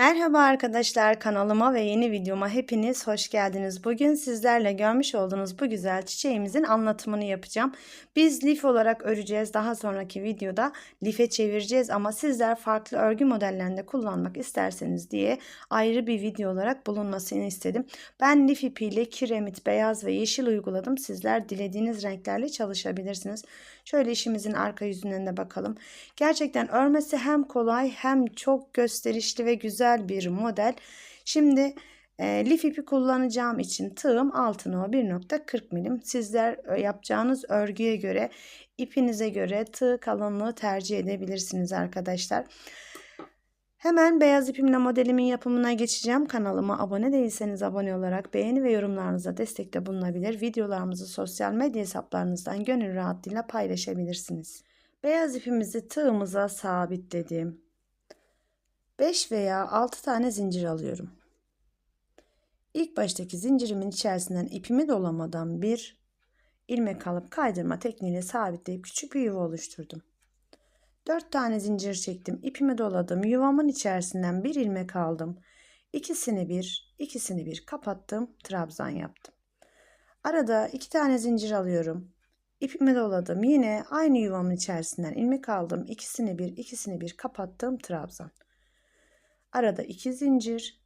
Merhaba arkadaşlar kanalıma ve yeni videoma hepiniz hoş geldiniz. Bugün sizlerle görmüş olduğunuz bu güzel çiçeğimizin anlatımını yapacağım. Biz lif olarak öreceğiz. Daha sonraki videoda life çevireceğiz ama sizler farklı örgü modellerinde kullanmak isterseniz diye ayrı bir video olarak bulunmasını istedim. Ben lif ipiyle kiremit, beyaz ve yeşil uyguladım. Sizler dilediğiniz renklerle çalışabilirsiniz. Şöyle işimizin arka yüzünden de bakalım. Gerçekten örmesi hem kolay hem çok gösterişli ve güzel bir model. Şimdi e, lif ipi kullanacağım için tığım altın o 1.40 milim. Sizler yapacağınız örgüye göre ipinize göre tığ kalınlığı tercih edebilirsiniz arkadaşlar. Hemen beyaz ipimle modelimin yapımına geçeceğim. Kanalıma abone değilseniz abone olarak beğeni ve yorumlarınıza destekte bulunabilir. Videolarımızı sosyal medya hesaplarınızdan gönül rahatlığıyla paylaşabilirsiniz. Beyaz ipimizi tığımıza sabitledim. 5 veya 6 tane zincir alıyorum. İlk baştaki zincirimin içerisinden ipimi dolamadan bir ilmek alıp kaydırma tekniğiyle sabitleyip küçük bir yuva oluşturdum. 4 tane zincir çektim. ipimi doladım. Yuvamın içerisinden bir ilmek aldım. İkisini bir, ikisini bir kapattım. Trabzan yaptım. Arada iki tane zincir alıyorum. İpimi doladım. Yine aynı yuvamın içerisinden ilmek aldım. İkisini bir, ikisini bir kapattım. Trabzan. Arada iki zincir.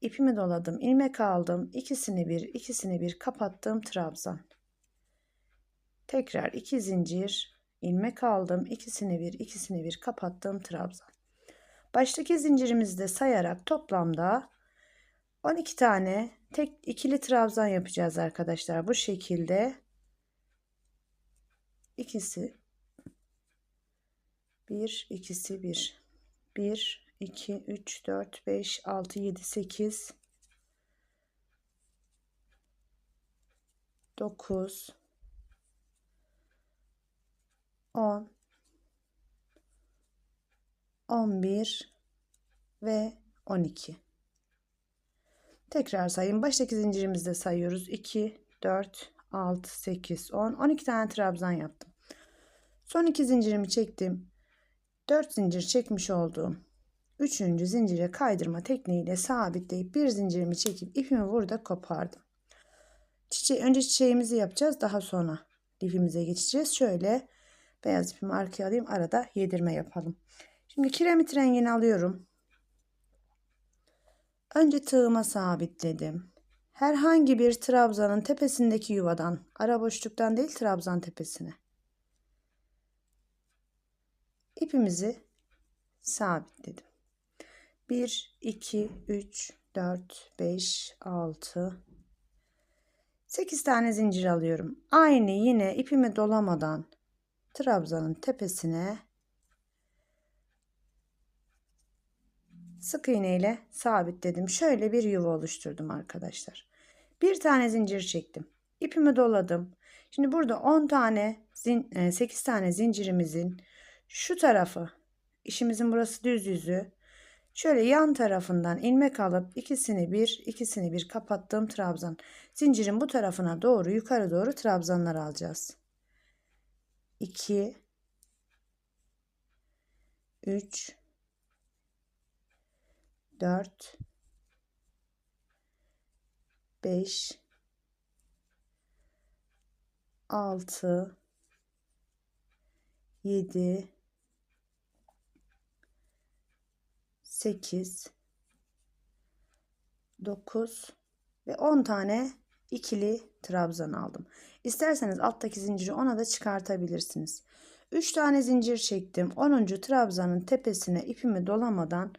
İpimi doladım. ilmek aldım. İkisini bir, ikisini bir kapattım. Trabzan. Tekrar iki zincir ilmek aldım. ikisini bir, ikisini bir kapattım. Trabzan. Baştaki zincirimizi de sayarak toplamda 12 tane tek ikili trabzan yapacağız arkadaşlar. Bu şekilde ikisi bir, ikisi bir. Bir, 2, 3, 4, 5, 6, 7, 8, 9, 10, 11 ve 12. Tekrar sayın. Baştaki zincirimizde sayıyoruz. 2, 4, 6, 8, 10. 12 tane trabzan yaptım. Son iki zincirimi çektim. 4 zincir çekmiş olduğum Üçüncü zincire kaydırma tekniğiyle sabitleyip bir zincirimi çekip ipimi burada kopardım. Çiçeği, önce çiçeğimizi yapacağız. Daha sonra lifimize geçeceğiz. Şöyle beyaz ipimi arkaya alayım. Arada yedirme yapalım. Şimdi kiremit rengini alıyorum. Önce tığıma sabitledim. Herhangi bir trabzanın tepesindeki yuvadan, ara boşluktan değil trabzan tepesine. ipimizi sabitledim. 1, 2, 3, 4, 5, 6, 8 tane zincir alıyorum. Aynı yine ipimi dolamadan trabzanın tepesine sık iğne ile sabitledim. Şöyle bir yuva oluşturdum arkadaşlar. Bir tane zincir çektim. İpimi doladım. Şimdi burada 10 tane 8 e, tane zincirimizin şu tarafı işimizin burası düz yüzü Şöyle yan tarafından ilmek alıp ikisini bir, ikisini bir kapattığım trabzan. Zincirin bu tarafına doğru yukarı doğru trabzanlar alacağız. 2 3 4 5 6 7 8 9 ve 10 tane ikili trabzan aldım. İsterseniz alttaki zinciri ona da çıkartabilirsiniz. 3 tane zincir çektim. 10. trabzanın tepesine ipimi dolamadan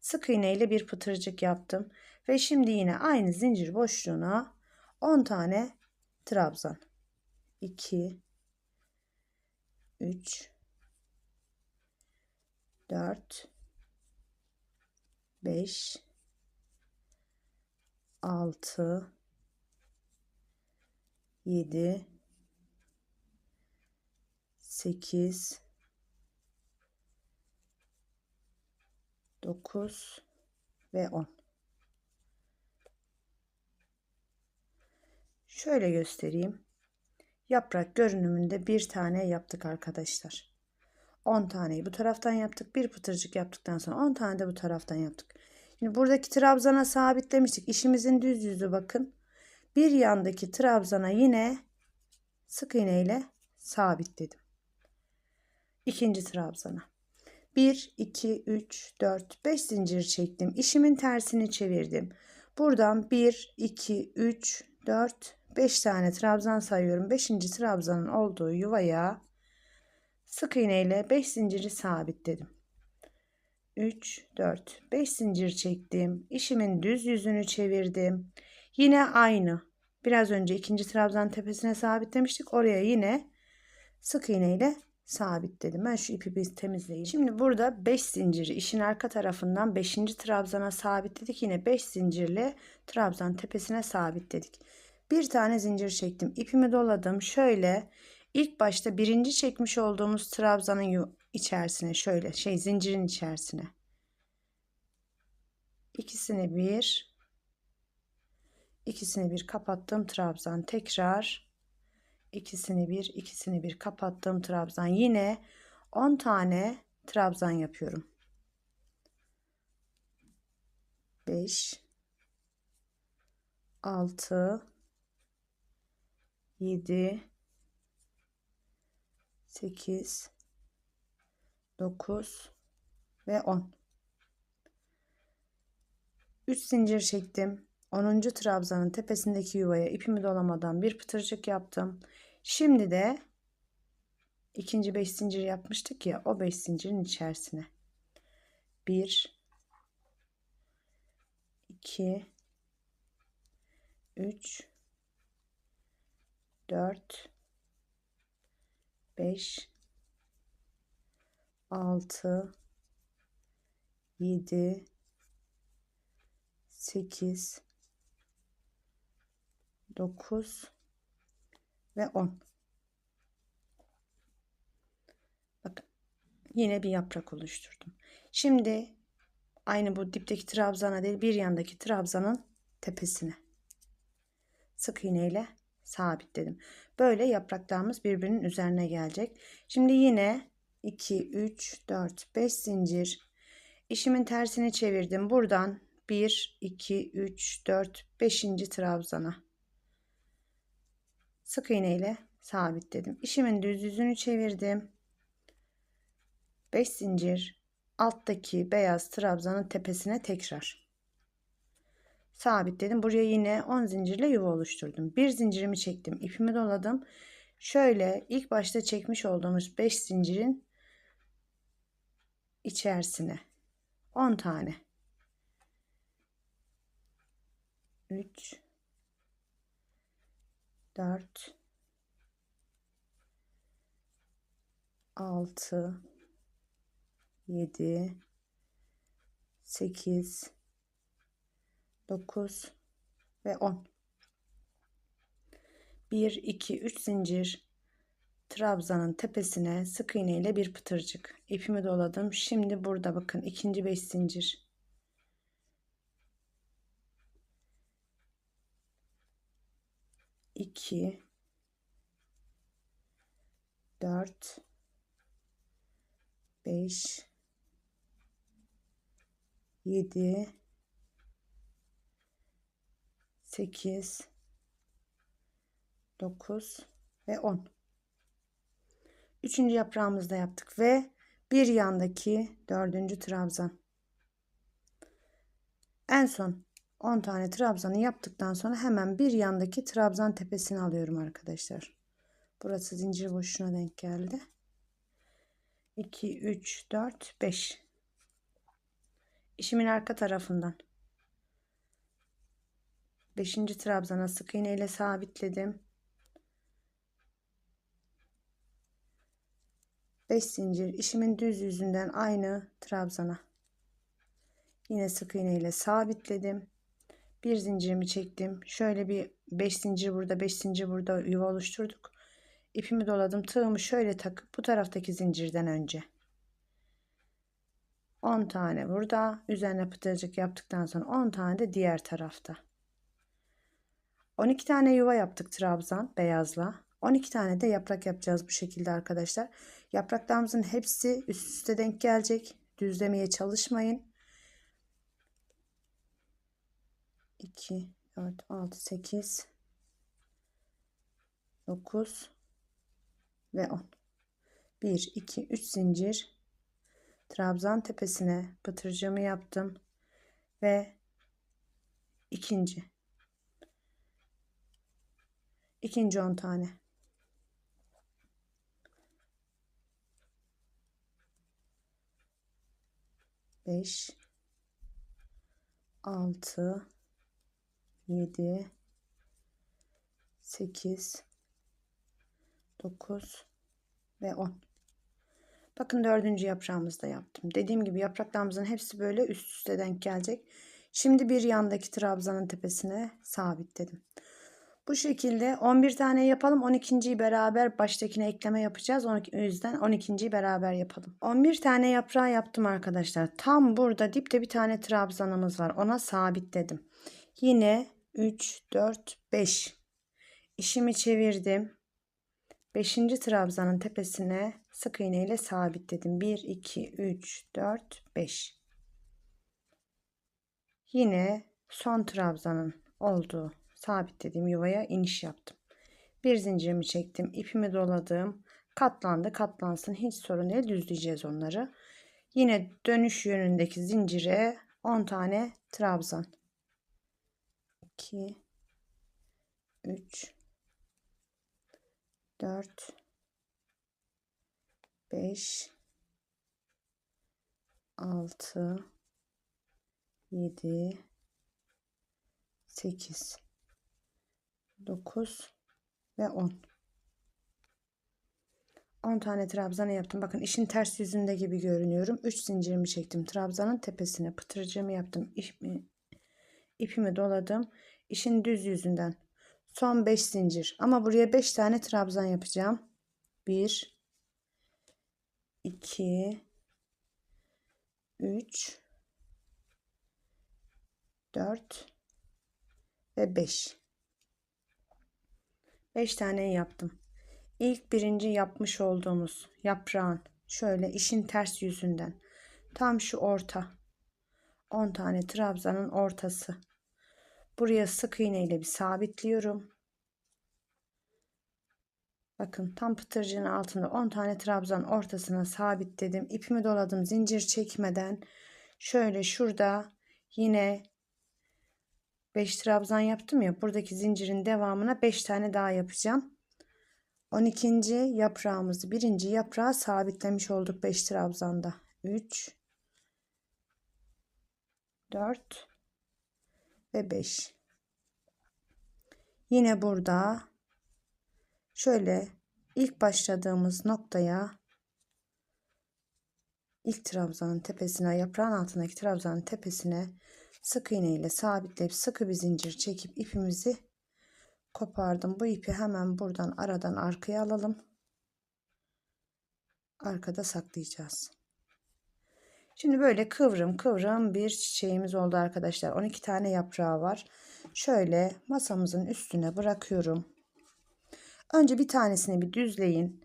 sık iğne ile bir pıtırcık yaptım. Ve şimdi yine aynı zincir boşluğuna 10 tane trabzan. 2 3 4 5 6 7 8 9 ve 10 Şöyle göstereyim. Yaprak görünümünde bir tane yaptık arkadaşlar. 10 taneyi bu taraftan yaptık. Bir pıtırcık yaptıktan sonra 10 tane de bu taraftan yaptık. Şimdi buradaki trabzana sabitlemiştik. İşimizin düz yüzü bakın. Bir yandaki trabzana yine sık iğne ile sabitledim. İkinci trabzana. 1, 2, 3, 4, 5 zincir çektim. İşimin tersini çevirdim. Buradan 1, 2, 3, 4, 5 tane trabzan sayıyorum. 5. trabzanın olduğu yuvaya sık iğne ile 5 zinciri sabitledim. 3, 4, 5 zincir çektim. İşimin düz yüzünü çevirdim. Yine aynı. Biraz önce ikinci trabzan tepesine sabitlemiştik. Oraya yine sık iğne ile sabitledim. Ben şu ipi bir temizleyeyim. Şimdi burada 5 zinciri işin arka tarafından 5. trabzana sabitledik. Yine 5 zincirle trabzan tepesine sabitledik. Bir tane zincir çektim. İpimi doladım. Şöyle ilk başta birinci çekmiş olduğumuz trabzanın içerisine şöyle şey zincirin içerisine. İkisini bir ikisini bir kapattım trabzan tekrar. İkisini bir ikisini bir kapattım trabzan. Yine 10 tane trabzan yapıyorum. 5 6 7 8 9 ve 10 3 zincir çektim. 10. trabzanın tepesindeki yuvaya ipimi dolamadan bir pıtırcık yaptım. Şimdi de ikinci 5 zincir yapmıştık ya o 5 zincirin içerisine. 1 2 3 4 5 6 7 8 9 ve 10 bakın yine bir yaprak oluşturdum. Şimdi aynı bu dipteki trabzana değil bir yandaki trabzanın tepesine. Sık iğne ile sabitledim. Böyle yapraklarımız birbirinin üzerine gelecek. Şimdi yine 2 3 4 5 zincir. İşimin tersini çevirdim. Buradan 1 2 3 4 5. trabzana. Sık iğne ile sabitledim. İşimin düz yüzünü çevirdim. 5 zincir. Alttaki beyaz trabzanın tepesine tekrar sabitledim. Buraya yine 10 zincirle yuva oluşturdum. Bir zincirimi çektim. İpimi doladım. Şöyle ilk başta çekmiş olduğumuz 5 zincirin içerisine 10 tane. 3 4 6 7 8 9 ve 10 1 2 3 zincir. Trabzanın tepesine sık iğne ile bir pıtırcık. İpimi doladım. Şimdi burada bakın ikinci 5 zincir. 2 4 5 7 8 9 ve 10 üçüncü yaprağımızda yaptık ve bir yandaki dördüncü trabzan en son 10 tane trabzanı yaptıktan sonra hemen bir yandaki trabzan tepesini alıyorum arkadaşlar. Burası zincir boşuna denk geldi. 2, 3, 4, 5. İşimin arka tarafından 5. trabzana sık iğne ile sabitledim. 5 zincir. İşimin düz yüzünden aynı trabzana. Yine sık iğne ile sabitledim. Bir zincirimi çektim. Şöyle bir 5 zincir burada 5 zincir burada yuva oluşturduk. İpimi doladım. Tığımı şöyle takıp bu taraftaki zincirden önce. 10 tane burada. Üzerine pıtırcık yaptıktan sonra 10 tane de diğer tarafta 12 tane yuva yaptık trabzan beyazla 12 tane de yaprak yapacağız bu şekilde arkadaşlar yapraklarımızın hepsi üst üste denk gelecek düzlemeye çalışmayın 2, 4, 6, 8, 9 ve 10. 1, 2, 3 zincir. Trabzan tepesine pıtırcığımı yaptım. Ve ikinci. İkinci 10 tane. Beş, altı, yedi, sekiz, dokuz ve on. Bakın dördüncü yaprağımızda yaptım. Dediğim gibi yapraklarımızın hepsi böyle üst üste denk gelecek. Şimdi bir yandaki trabzanın tepesine sabitledim. Bu şekilde 11 tane yapalım. 12.yi beraber baştakine ekleme yapacağız. O yüzden 12.yi beraber yapalım. 11 tane yaprağı yaptım arkadaşlar. Tam burada dipte bir tane trabzanımız var. Ona sabitledim. Yine 3, 4, 5. İşimi çevirdim. 5. trabzanın tepesine sık iğne ile sabitledim. 1, 2, 3, 4, 5. Yine son trabzanın olduğu sabitlediğim yuvaya iniş yaptım. Bir zincirimi çektim. ipimi doladım. Katlandı katlansın hiç sorun değil düzleyeceğiz onları. Yine dönüş yönündeki zincire 10 tane trabzan. 2 3 4 5 6 7 8 9 ve 10 10 tane trabzan yaptım. Bakın işin ters yüzünde gibi görünüyorum. 3 zincirimi çektim. Trabzanın tepesine pıtırcığımı yaptım. İpimi, ipimi doladım. İşin düz yüzünden. Son 5 zincir. Ama buraya 5 tane trabzan yapacağım. 1 2 3 4 ve 5 5 tane yaptım. İlk birinci yapmış olduğumuz yaprağın şöyle işin ters yüzünden tam şu orta 10 tane trabzanın ortası. Buraya sık iğne ile bir sabitliyorum. Bakın tam pıtırcığın altında 10 tane trabzan ortasına sabitledim. İpimi doladım zincir çekmeden. Şöyle şurada yine 5 trabzan yaptım ya buradaki zincirin devamına 5 tane daha yapacağım. 12. yaprağımızı birinci yaprağı sabitlemiş olduk 5 trabzanda. 3 4 ve 5. Yine burada şöyle ilk başladığımız noktaya ilk trabzanın tepesine yaprağın altındaki trabzanın tepesine sık iğne ile sabitleyip sıkı bir zincir çekip ipimizi kopardım. Bu ipi hemen buradan aradan arkaya alalım. Arkada saklayacağız. Şimdi böyle kıvrım kıvrım bir çiçeğimiz oldu arkadaşlar. 12 tane yaprağı var. Şöyle masamızın üstüne bırakıyorum. Önce bir tanesini bir düzleyin.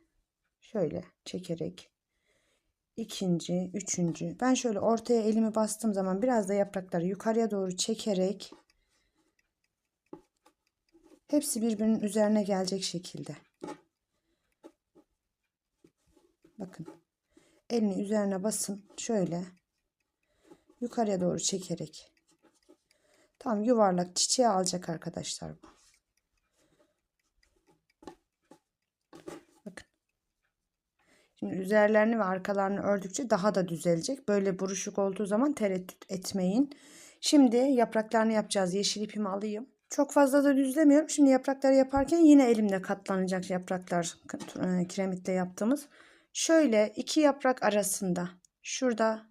Şöyle çekerek ikinci, üçüncü. Ben şöyle ortaya elimi bastığım zaman biraz da yaprakları yukarıya doğru çekerek hepsi birbirinin üzerine gelecek şekilde. Bakın. Elini üzerine basın. Şöyle yukarıya doğru çekerek. Tam yuvarlak çiçeği alacak arkadaşlar bu. Şimdi üzerlerini ve arkalarını ördükçe daha da düzelecek. Böyle buruşuk olduğu zaman tereddüt etmeyin. Şimdi yapraklarını yapacağız. Yeşil ipimi alayım. Çok fazla da düzlemiyorum. Şimdi yaprakları yaparken yine elimde katlanacak yapraklar e, kiremitle yaptığımız. Şöyle iki yaprak arasında şurada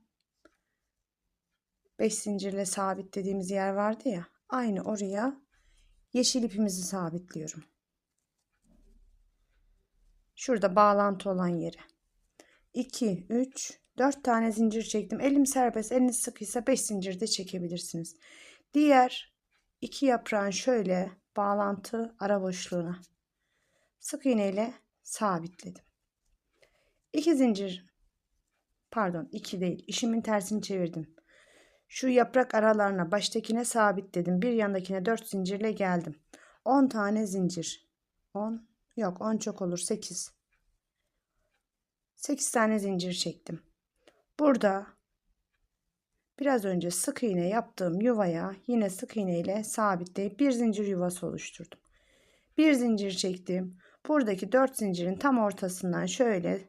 5 zincirle sabitlediğimiz yer vardı ya. Aynı oraya yeşil ipimizi sabitliyorum. Şurada bağlantı olan yere. 2, 3, 4 tane zincir çektim. Elim serbest, eliniz sıkıysa 5 zincir de çekebilirsiniz. Diğer iki yaprağın şöyle bağlantı ara boşluğuna sık iğne ile sabitledim. 2 zincir pardon 2 değil işimin tersini çevirdim. Şu yaprak aralarına baştakine sabitledim. Bir yandakine 4 zincirle geldim. 10 tane zincir. 10 yok 10 çok olur 8. 8 tane zincir çektim. Burada biraz önce sık iğne yaptığım yuvaya yine sık iğne ile sabitleyip bir zincir yuvası oluşturdum. Bir zincir çektim. Buradaki 4 zincirin tam ortasından şöyle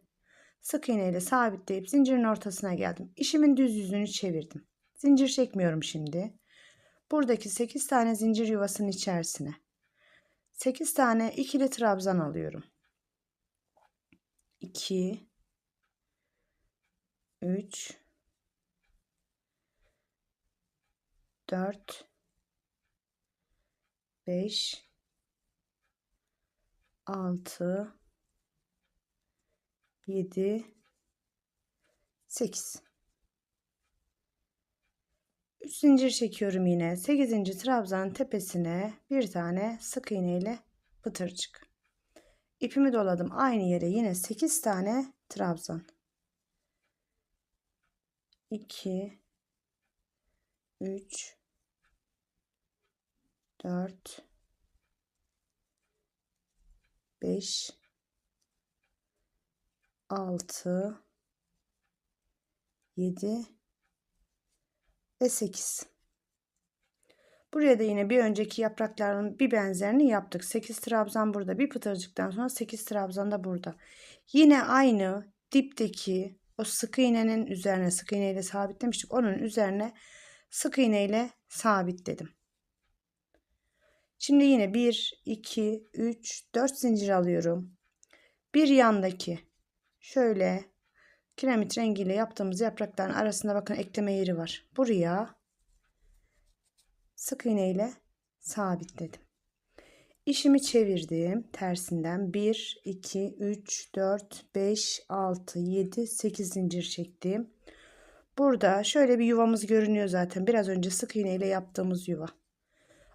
sık iğne ile sabitleyip zincirin ortasına geldim. İşimin düz yüzünü çevirdim. Zincir çekmiyorum şimdi. Buradaki 8 tane zincir yuvasının içerisine 8 tane ikili trabzan alıyorum. 2 3 4 5 6 7 8 3 zincir çekiyorum yine. 8. trabzanın tepesine bir tane sık iğne ile pıtırcık ipimi doladım. Aynı yere yine 8 tane trabzan 2 3 4 5 6 7 ve 8 buraya da yine bir önceki yaprakların bir benzerini yaptık. 8 trabzan burada bir pıtırcıktan sonra 8 trabzan da burada. Yine aynı dipteki o sık iğnenin üzerine sık iğneyle sabitlemiştik onun üzerine sık iğneyle sabitledim Şimdi yine 1, 2, 3, 4 zincir alıyorum. Bir yandaki şöyle kiremit rengiyle yaptığımız yaprakların arasında bakın ekleme yeri var. Buraya sık iğne ile sabitledim. İşimi çevirdim tersinden 1, 2, 3, 4, 5, 6, 7, 8 zincir çektim. Burada şöyle bir yuvamız görünüyor zaten. Biraz önce sık iğne ile yaptığımız yuva.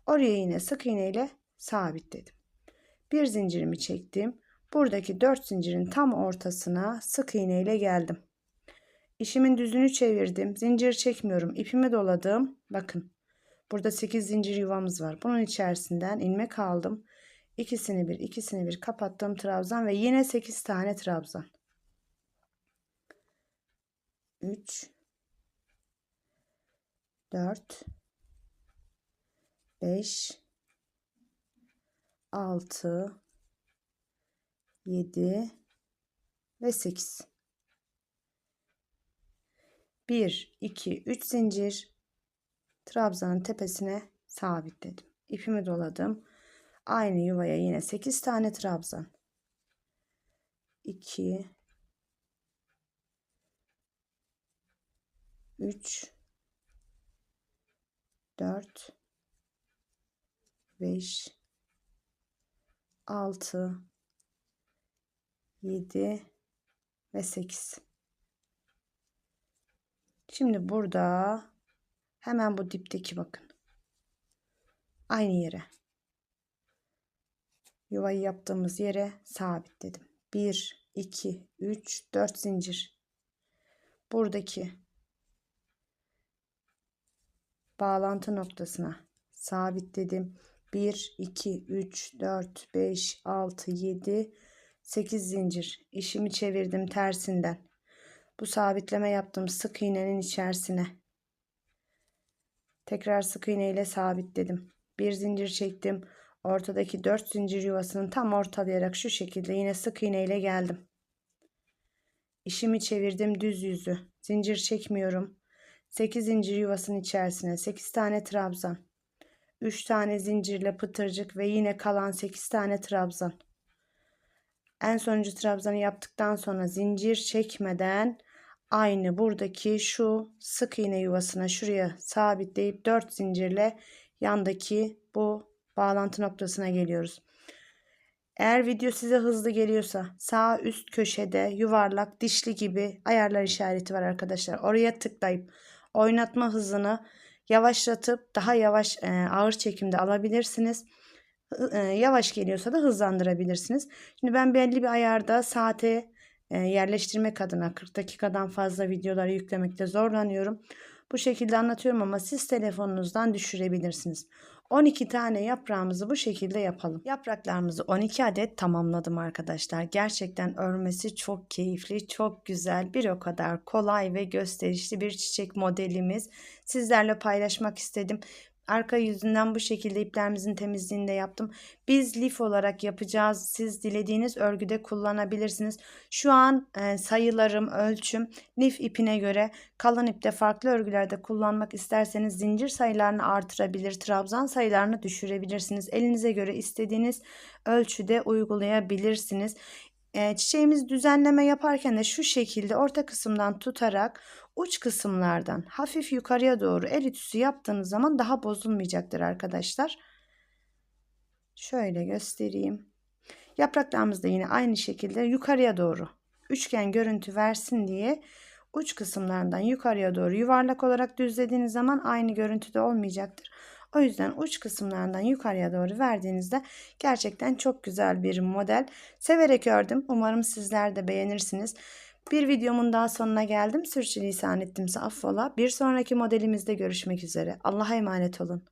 Oraya yine sık iğne ile sabitledim. Bir zincirimi çektim. Buradaki 4 zincirin tam ortasına sık iğne ile geldim. İşimin düzünü çevirdim. Zincir çekmiyorum. İpimi doladım. Bakın. Burada 8 zincir yuvamız var. Bunun içerisinden ilmek aldım. İkisini bir, ikisini bir kapattım trabzan ve yine 8 tane trabzan. 3 4 5 6 7 ve 8 1 2 3 zincir trabzanın tepesine sabitledim. İpimi doladım. Aynı yuvaya yine 8 tane trabzan 2 3 4 5 6 7 ve 8 şimdi burada hemen bu dipteki bakın aynı yere yuvayı yaptığımız yere sabitledim 1 2 3 4 zincir buradaki bağlantı noktasına sabitledim 1, 2, 3, 4, 5, 6, 7, 8 zincir. İşimi çevirdim tersinden. Bu sabitleme yaptım sık iğnenin içerisine. Tekrar sık iğne ile sabitledim. Bir zincir çektim. Ortadaki 4 zincir yuvasını tam ortalayarak şu şekilde yine sık iğne ile geldim. İşimi çevirdim düz yüzü. Zincir çekmiyorum. 8 zincir yuvasının içerisine 8 tane trabzan. 3 tane zincirle pıtırcık ve yine kalan 8 tane trabzan. En sonuncu trabzanı yaptıktan sonra zincir çekmeden aynı buradaki şu sık iğne yuvasına şuraya sabitleyip 4 zincirle yandaki bu bağlantı noktasına geliyoruz. Eğer video size hızlı geliyorsa sağ üst köşede yuvarlak dişli gibi ayarlar işareti var arkadaşlar. Oraya tıklayıp oynatma hızını yavaşlatıp daha yavaş e, ağır çekimde alabilirsiniz. E, yavaş geliyorsa da hızlandırabilirsiniz. Şimdi ben belli bir ayarda saate yerleştirmek adına 40 dakikadan fazla videoları yüklemekte zorlanıyorum. bu şekilde anlatıyorum ama siz telefonunuzdan düşürebilirsiniz. 12 tane yaprağımızı bu şekilde yapalım. Yapraklarımızı 12 adet tamamladım arkadaşlar. Gerçekten örmesi çok keyifli, çok güzel, bir o kadar kolay ve gösterişli bir çiçek modelimiz. Sizlerle paylaşmak istedim. Arka yüzünden bu şekilde iplerimizin temizliğini de yaptım. Biz lif olarak yapacağız. Siz dilediğiniz örgüde kullanabilirsiniz. Şu an e, sayılarım, ölçüm lif ipine göre kalın ipte farklı örgülerde kullanmak isterseniz zincir sayılarını artırabilir, trabzan sayılarını düşürebilirsiniz. Elinize göre istediğiniz ölçüde uygulayabilirsiniz. E, çiçeğimiz düzenleme yaparken de şu şekilde orta kısımdan tutarak uç kısımlardan hafif yukarıya doğru el ütüsü yaptığınız zaman daha bozulmayacaktır arkadaşlar. Şöyle göstereyim. Yapraklarımız da yine aynı şekilde yukarıya doğru üçgen görüntü versin diye uç kısımlarından yukarıya doğru yuvarlak olarak düzlediğiniz zaman aynı görüntüde olmayacaktır. O yüzden uç kısımlarından yukarıya doğru verdiğinizde gerçekten çok güzel bir model. Severek ördüm. Umarım sizler de beğenirsiniz. Bir videomun daha sonuna geldim. Sürçülisan ettimse affola. Bir sonraki modelimizde görüşmek üzere. Allah'a emanet olun.